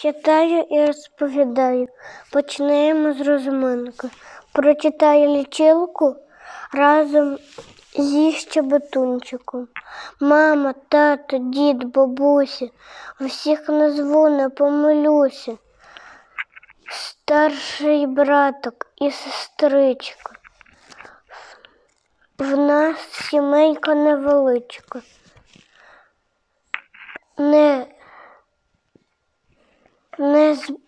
Читаю і розповідаю. Починаємо з розминки. Прочитаю лічилку разом зі щебетунчиком. Мама, тато, дід, бабусі, всіх назву, не помилюся. Старший браток і сестричка. В нас сімейка невеличка. Не не, з-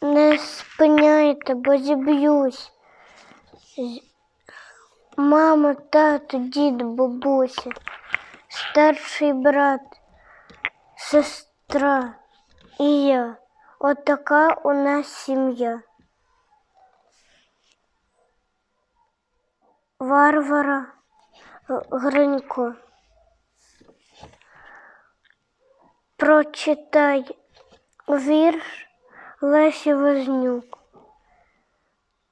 не спиняйте, бо зіб'юсь. Мама, тато, дід, бабуся, старший брат, сестра і я. Отака у нас сім'я. Варвара Гринько. Прочитай вірш Лесі Вознюк.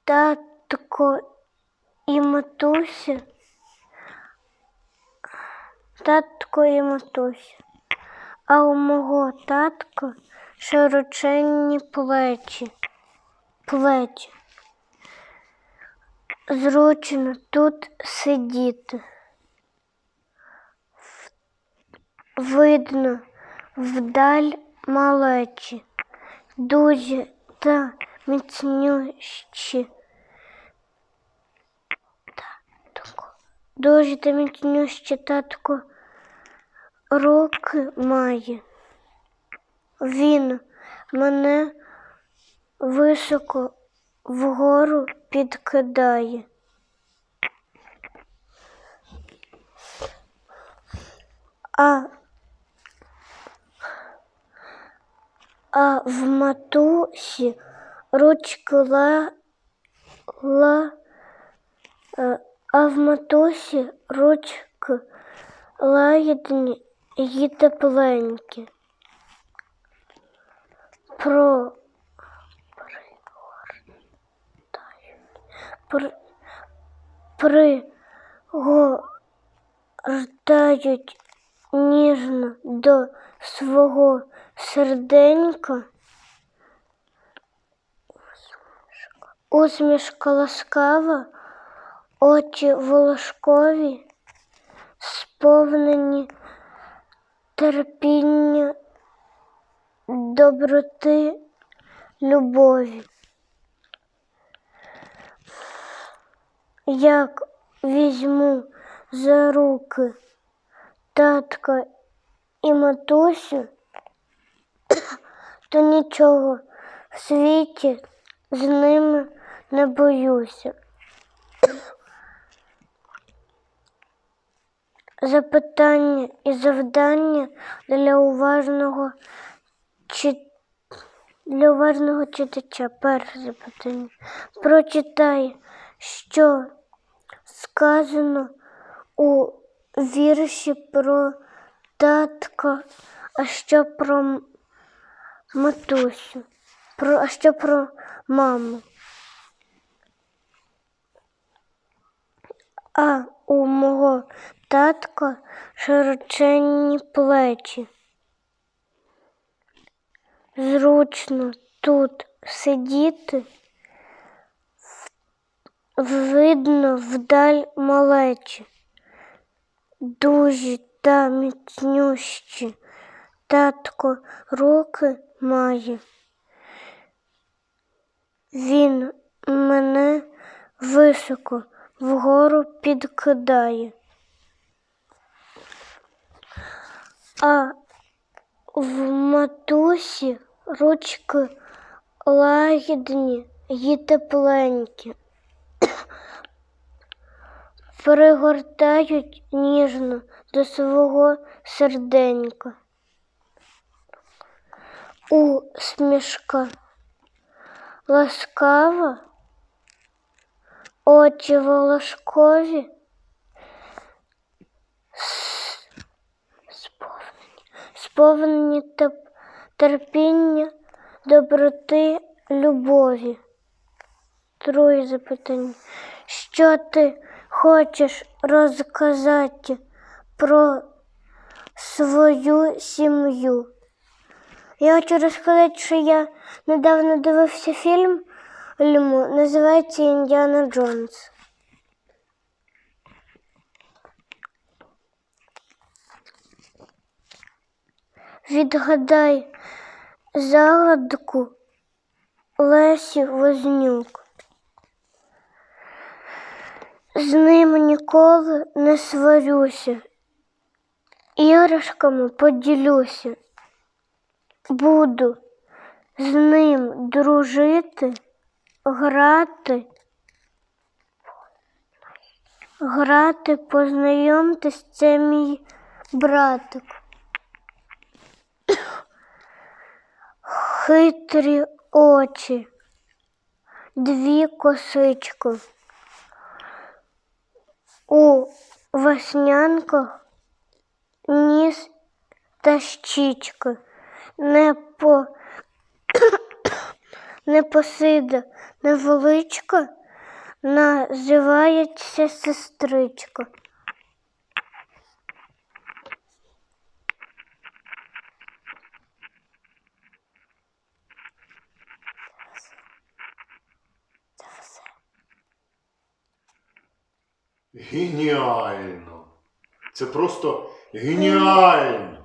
Татко і матуся. Татко і матуся. А у мого татка широченні плечі. Плечі. Зручно тут сидіти. Видно вдаль малечі, дуже та міцнющі. Дуже та міцнющі татко руки має. Він мене високо вгору підкидає. А, а в матусі ручки ла, е, а в матусі ручки лагідні і тепленькі. Про при, пригортають ніжно до свого серденька. Усмішка ласкава, очі волошкові, сповнені терпіння, доброти, любові. Як візьму за руки татка і матусю, то нічого в світі з ними не боюся. Запитання і завдання для уважного чи для уважного читача. Перше запитання. Прочитай, що сказано у вірші про татка, а що про матусю, про, а що про маму. А у мого татка широченні плечі. Зручно тут сидіти, видно вдаль малечі, дужі та міцнющі, татко руки має. Він мене високо вгору підкидає. А в матусі ручки лагідні й тепленькі. Пригортають ніжно до свого серденька. Усмішка ласкава, очі волошкові, сповнені, терпіння, доброти, любові. Друге запитання. Що ти хочеш розказати про свою сім'ю? Я хочу розказати, що я недавно дивився фільм, називається Індіана Джонс. Відгадай загадку Лесі Вознюк. З ним ніколи не сварюся, іграшками поділюся. Буду з ним дружити, грати, грати, познайомтесь, це мій братик. Хитрі очі, дві косички. У веснянках ніс та щічка. Не по не посида невеличка, називається сестричка. Геніально. Це просто геніально.